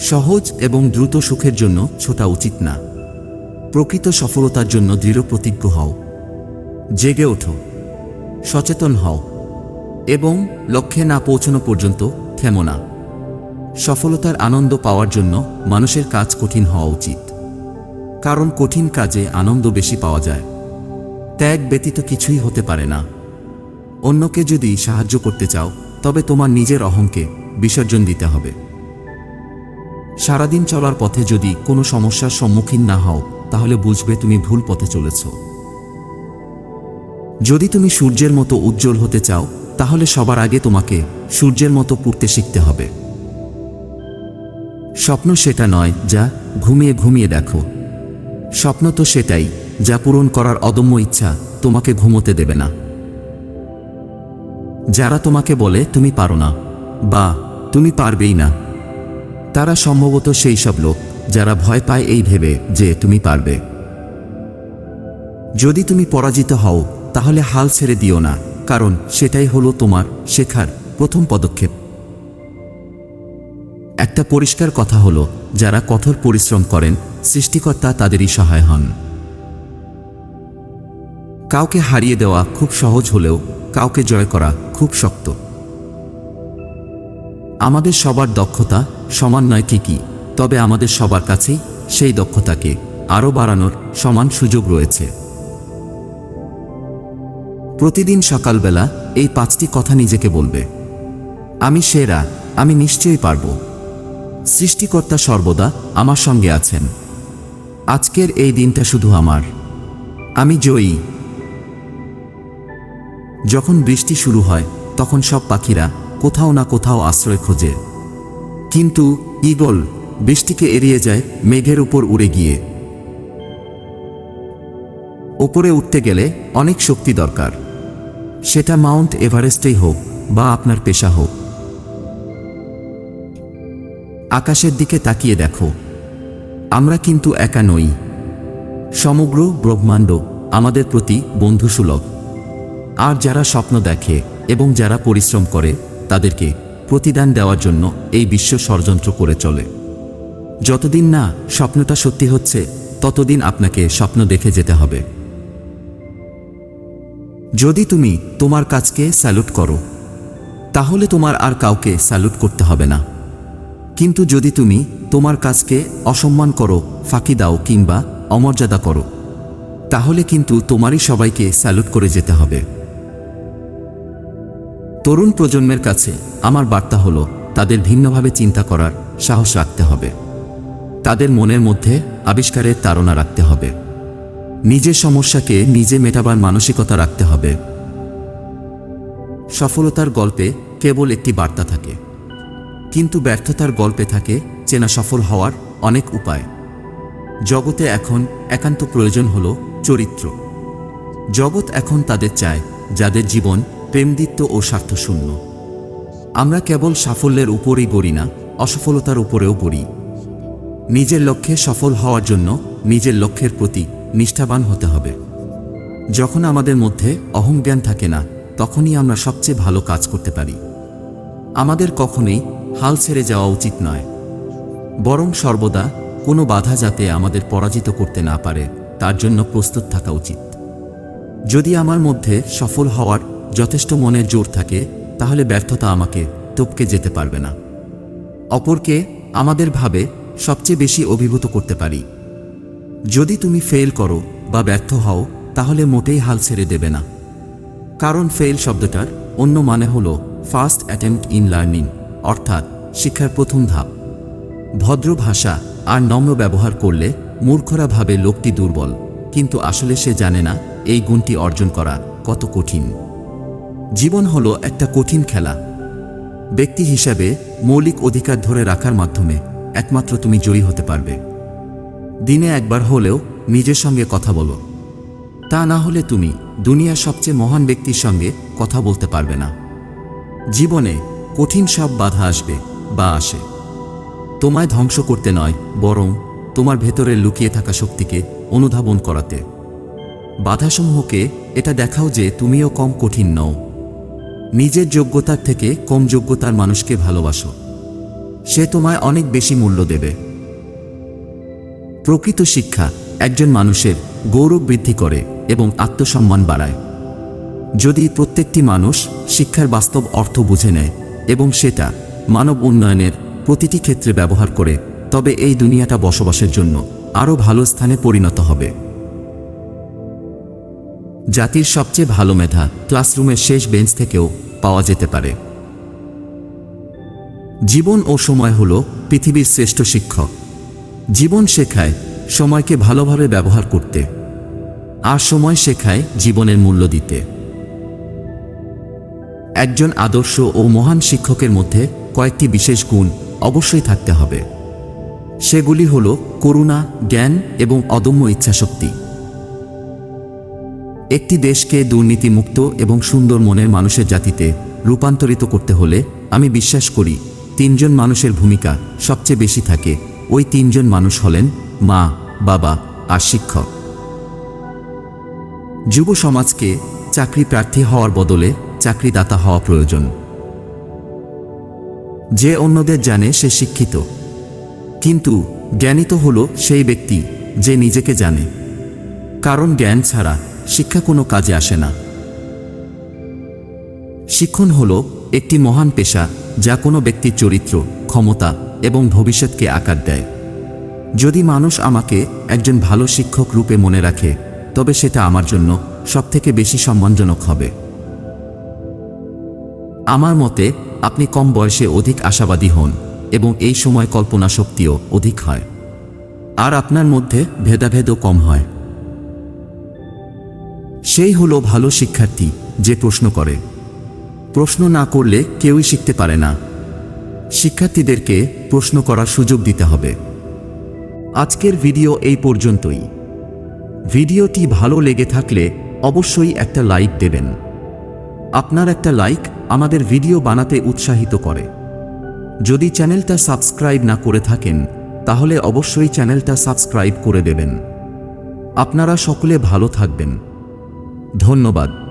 সহজ এবং দ্রুত সুখের জন্য ছোটা উচিত না। প্রকৃত সফলতার জন্য দৃঢ় প্রতিজ্ঞ হও। জেগে ওঠো। সচেতন হও। এবং লক্ষ্যে না পৌঁছানো পর্যন্ত থেমো সফলতার আনন্দ পাওয়ার জন্য মানুষের কাজ কঠিন হওয়া উচিত। কারণ কঠিন কাজে আনন্দ বেশি পাওয়া যায়। ত্যাগ ব্যতীত কিছুই হতে পারে না। অন্যকে যদি সাহায্য করতে চাও, তবে তোমার নিজের অহংকে বিসর্জন দিতে হবে। সারাদিন চলার পথে যদি কোনো সমস্যার সম্মুখীন না হও, তাহলে বুঝবে তুমি ভুল পথে চলেছ। যদি তুমি সূর্যের মতো উজ্জ্বল হতে চাও, তাহলে সবার আগে তোমাকে সূর্যের মতো পড়তে শিখতে হবে। স্বপ্ন সেটা নয় যা ঘুমিয়ে ঘুমিয়ে দেখো। স্বপ্ন তো সেটাই যা পূরণ করার অদম্য ইচ্ছা তোমাকে ঘুমোতে দেবে না। যারা তোমাকে বলে, তুমি পারো না বা তুমি পারবেই না তারা সম্ভবত সেই সব লোক যারা ভয় পায় এই ভেবে যে তুমি পারবে। যদি তুমি পরাজিত হও, তাহলে হাল ছেড়ে দিও না, কারণ সেটাই হলো তোমার শেখার প্রথম পদক্ষেপ। একটা পরিষ্কার কথা হলো, যারা কঠোর পরিশ্রম করেন, সৃষ্টিকর্তা তাদেরই সহায় হন। কাউকে হারিয়ে দেওয়া খুব সহজ হলেও, কাউকে জয় করা খুব শক্ত। আমাদের সবার দক্ষতা সমান নয় ঠিকই তবে আমাদের সবার কাছেই সেই দক্ষতাকে আরও বাড়ানোর সমান সুযোগ রয়েছে। প্রতিদিন সকালবেলা এই পাঁচটি কথা নিজেকে বলবে। আমি সেরা, আমি নিশ্চয়ই পারব। সৃষ্টিকর্তা সর্বদা আমার সঙ্গে আছেন। আজকের এই দিনটা শুধু আমার। আমি জয়ী। যখন বৃষ্টি শুরু হয়, তখন সব পাখিরা কোথাও না কোথাও আশ্রয় খোঁজে। কিন্তু ঈগল বৃষ্টিকে এড়িয়ে যায় মেঘের উপর উড়ে গিয়ে। ওপরে উঠতে গেলে অনেক শক্তি দরকার। সেটা মাউন্ট এভারেস্টেই হোক বা আপনার পেশা হোক। আকাশের দিকে তাকিয়ে দেখো। আমরা কিন্তু একা নই। সমগ্র ব্রহ্মাণ্ড আমাদের প্রতি বন্ধুসুলভ। আর যারা স্বপ্ন দেখে এবং যারা পরিশ্রম করে তাদেরকে প্রতিদান দেওয়ার জন্য এই বিশ্ব ষড়যন্ত্র করে চলে। যতদিন না স্বপ্নটা সত্যি হচ্ছে, ততদিন আপনাকে স্বপ্ন দেখে যেতে হবে। যদি তুমি তোমার কাজকে স্যালুট করো, তাহলে তোমার আর কাউকে স্যালুট করতে হবে না। কিন্তু যদি তুমি তোমার কাজকে অসম্মান করো, ফাঁকি দাও কিংবা অমর্যাদা করো, তাহলে কিন্তু তোমারই সবাইকে স্যালুট করে যেতে হবে। তরুণ প্রজন্মের কাছে আমার বার্তা হলো, তাদের ভিন্নভাবে চিন্তা করার সাহস রাখতে হবে। তাদের মনের মধ্যে আবিষ্কারের তাড়না রাখতে হবে। নিজের সমস্যাকে নিজে মেটাবার মানসিকতা রাখতে হবে। সফলতার গল্পে কেবল একটি বার্তা থাকে। কিন্তু ব্যর্থতার গল্পে থাকে চেনা সফল হওয়ার অনেক উপায়। জগতে এখন একান্ত প্রয়োজন হল চরিত্র। জগৎ এখন তাদের চায়, যাদের জীবন প্রেমদিত্য ও স্বার্থশূন্য আমরা কেবল সাফল্যের উপরেই গড়ি না, অসফলতার উপরেও গড়ি। নিজের লক্ষ্যে সফল হওয়ার জন্য নিজের লক্ষ্যের প্রতি নিষ্ঠাবান হতে হবে। যখন আমাদের মধ্যে অহংজ্ঞান থাকে না, তখনই আমরা সবচেয়ে ভালো কাজ করতে পারি। আমাদের কখনোই হাল ছেড়ে যাওয়া উচিত নয়। বরং সর্বদা কোনো বাধা যাতে আমাদের পরাজিত করতে না পারে, তার জন্য প্রস্তুত থাকা উচিত। যদি আমার মধ্যে সফল হওয়ার যথেষ্ট মনের জোর থাকে, তাহলে ব্যর্থতা আমাকে টপকে যেতে পারবে না। অপরকে আমাদের ভাবে সবচেয়ে বেশি অভিভূত করতে পারি। যদি তুমি ফেল করো বা ব্যর্থ হও, তাহলে মোটেই হাল ছেড়ে দেবে না। কারণ ফেল শব্দটার অন্য মানে হল ফার্স্ট অ্যাটেম্পট ইন লার্নিং, অর্থাৎ শিক্ষার প্রথম ধাপ। ভদ্র ভাষা আর নম্র ব্যবহার করলে মূর্খরা ভাবে লোকটি দুর্বল, কিন্তু আসলে সে জানে না এই গুণটি অর্জন করা কত কঠিন। জীবন হলো একটা কঠিন খেলা। ব্যক্তি হিসাবে মৌলিক অধিকার ধরে রাখার মাধ্যমে একমাত্র তুমি জয়ী হতে পারবে। দিনে একবার হলেও নিজের সঙ্গে কথা বলো। তা না হলে তুমি দুনিয়ার সবচেয়ে মহান ব্যক্তির সঙ্গে কথা বলতে পারবে না। জীবনে কঠিন সব বাধা আসবে বা আসে। তোমায় ধ্বংস করতে নয়, বরং তোমার ভেতরে লুকিয়ে থাকা শক্তিকে অনুধাবন করাতে। বাধাসমূহকে এটা দেখাও যে তুমিও কম কঠিন নও। নিজের যোগ্যতার থেকে কম যোগ্যতার মানুষকে ভালোবাসো। সে তোমায় অনেক বেশি মূল্য দেবে। প্রকৃত শিক্ষা একজন মানুষের গৌরব বৃদ্ধি করে এবং আত্মসম্মান বাড়ায়। যদি প্রত্যেকটি মানুষ শিক্ষার বাস্তব অর্থ বুঝে নেয় এবং সেটা মানব উন্নয়নের প্রতিটি ক্ষেত্রে ব্যবহার করে, তবে এই দুনিয়াটা বসবাসের জন্য আরও ভালো স্থানে পরিণত হবে। জাতির সবচেয়ে ভালো মেধা ক্লাসরুমের শেষ বেঞ্চ থেকেও পাওয়া যেতে পারে। জীবন ও সময় হল পৃথিবীর শ্রেষ্ঠ শিক্ষক। জীবন শেখায় সময়কে ভালোভাবে ব্যবহার করতে, আর সময় শেখায় জীবনের মূল্য দিতে। একজন আদর্শ ও মহান শিক্ষকের মধ্যে কয়েকটি বিশেষ গুণ অবশ্যই থাকতে হবে। সেগুলি হল করুণা, জ্ঞান এবং অদম্য ইচ্ছাশক্তি। একটি দেশকে দুর্নীতিমুক্ত এবং সুন্দর মনের মানুষের জাতিতে রূপান্তরিত করতে হলে আমি বিশ্বাস করি, তিনজন মানুষের ভূমিকা সবচেয়ে বেশি থাকে। ওই তিনজন মানুষ হলেন মা, বাবা আর শিক্ষক। যুব সমাজকে চাকরি প্রার্থী হওয়ার বদলে চাকরিদাতা হওয়া প্রয়োজন। যে অন্যদের জানে সে শিক্ষিত। কিন্তু জ্ঞানিত হল সেই ব্যক্তি যে নিজেকে জানে। কারণ জ্ঞান ছাড়া শিক্ষা কোনো কাজে আসে না। শিক্ষণ হল একটি মহান পেশা যা কোনো ব্যক্তির চরিত্র, ক্ষমতা এবং ভবিষ্যৎকে আকার দেয়। যদি মানুষ আমাকে একজন ভালো শিক্ষক রূপে মনে রাখে, তবে সেটা আমার জন্য সবথেকে বেশি সম্মানজনক হবে। আমার মতে, আপনি কম বয়সে অধিক আশাবাদী হন এবং এই সময় কল্পনা শক্তিও অধিক হয়। আর আপনার মধ্যে ভেদাভেদও কম হয়। সেই হলো ভালো শিক্ষার্থী যে প্রশ্ন করে। প্রশ্ন না করলে কেউই শিখতে পারে না। শিক্ষার্থীদেরকে প্রশ্ন করার সুযোগ দিতে হবে। আজকের ভিডিও এই পর্যন্তই। ভিডিওটি ভালো লেগে থাকলে অবশ্যই একটা লাইক দেবেন। আপনার একটা লাইক আমাদের ভিডিও বানাতে উৎসাহিত করে। যদি চ্যানেলটা সাবস্ক্রাইব না করে থাকেন, তাহলে অবশ্যই চ্যানেলটা সাবস্ক্রাইব করে দেবেন। আপনারা সকলে ভালো থাকবেন। ধন্যবাদ।